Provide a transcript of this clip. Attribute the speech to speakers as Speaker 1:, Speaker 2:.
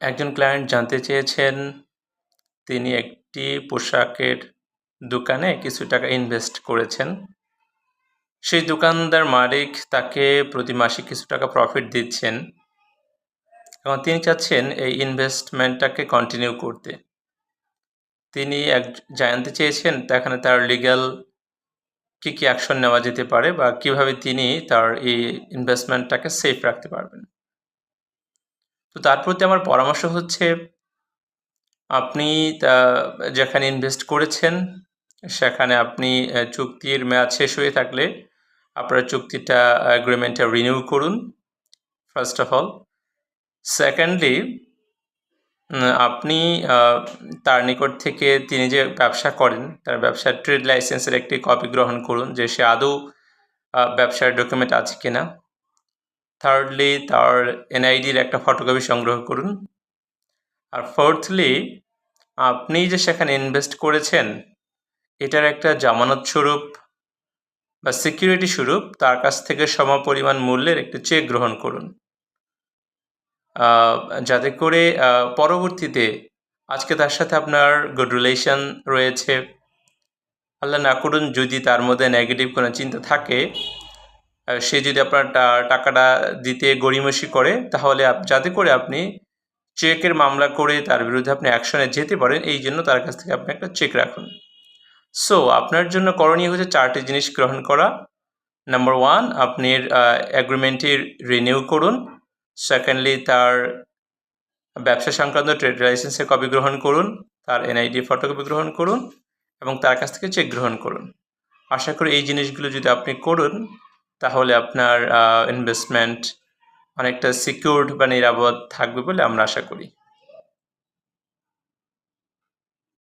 Speaker 1: একজন ক্লায়েন্ট জানতে চেয়েছেন, তিনি একটি পোশাকের দোকানে কিছু টাকা ইনভেস্ট করেছেন। সেই দোকানদার মালিক তাকে প্রতি মাসে কিছু টাকা প্রফিট দিচ্ছেন এবং তিনি চাচ্ছেন এই ইনভেস্টমেন্টটাকে কন্টিনিউ করতে। তিনি এক জানতে চেয়েছেন এখানে তার লিগ্যাল কী কী অ্যাকশন নেওয়া যেতে পারে বা কীভাবে তিনি তার এই ইনভেস্টমেন্টটাকে সেফ রাখতে পারবেন। তো তার প্রতি আমার পরামর্শ হচ্ছে, আপনি যেখানে ইনভেস্ট করেছেন, সেখানে আপনি চুক্তির মেয়াদ শেষ হয়ে থাকলে আপনার চুক্তিটা এগ্রিমেন্টটা রিনিউ করুন ফার্স্ট অফ অল সেকেন্ডলি আপনি তার নিকট থেকে তিনি যে ব্যবসা করেন, তার ব্যবসার ট্রেড লাইসেন্সের একটি কপি গ্রহণ করুন, যে সে আদৌ ব্যবসার ডকুমেন্ট আছে কিনা। থার্ডলি তার এনআইডির একটা ফটোকপি সংগ্রহ করুন। আর ফোর্থলি আপনি যে সেখানে ইনভেস্ট করেছেন, এটার একটা জামানত স্বরূপ বা সিকিউরিটি স্বরূপ, তার কাছ থেকে সমপরিমাণ মূল্যের একটি চেক গ্রহণ করুন। যাতে করে পরবর্তীতে আজকে তার সাথে আপনার গুড রিলেশন রয়েছে। আল্লাহ না করুন, যদি তার মধ্যে নেগেটিভ কোনো চিন্তা থাকে সে যদি আপনার টাকাটা দিতে গড়িমসি করে, তাহলে যাতে করে আপনি চেকের মামলা করে তার বিরুদ্ধে আপনি অ্যাকশনে যেতে পারেন, এই জন্য তার কাছ থেকে আপনি একটা চেক রাখুন। সো আপনার জন্য করণীয় হচ্ছে চারটি জিনিস গ্রহণ করা। নাম্বার ওয়ান আপনি অ্যাগ্রিমেন্টটি রিনিউ করুন। সেকেন্ডলি তার ব্যবসা সংক্রান্ত ট্রেড লাইসেন্সের কপি গ্রহণ করুন। তার এনআইডি ফটোকপি গ্রহণ করুন এবং তার কাছ থেকে চেক গ্রহণ করুন। আশা করি এই জিনিসগুলো যদি আপনি করুন তাহলে আপনার ইনভেস্টমেন্ট অনেকটা সিকিউরড বা নিরাপদ থাকবে বলে আমরা আশা করি।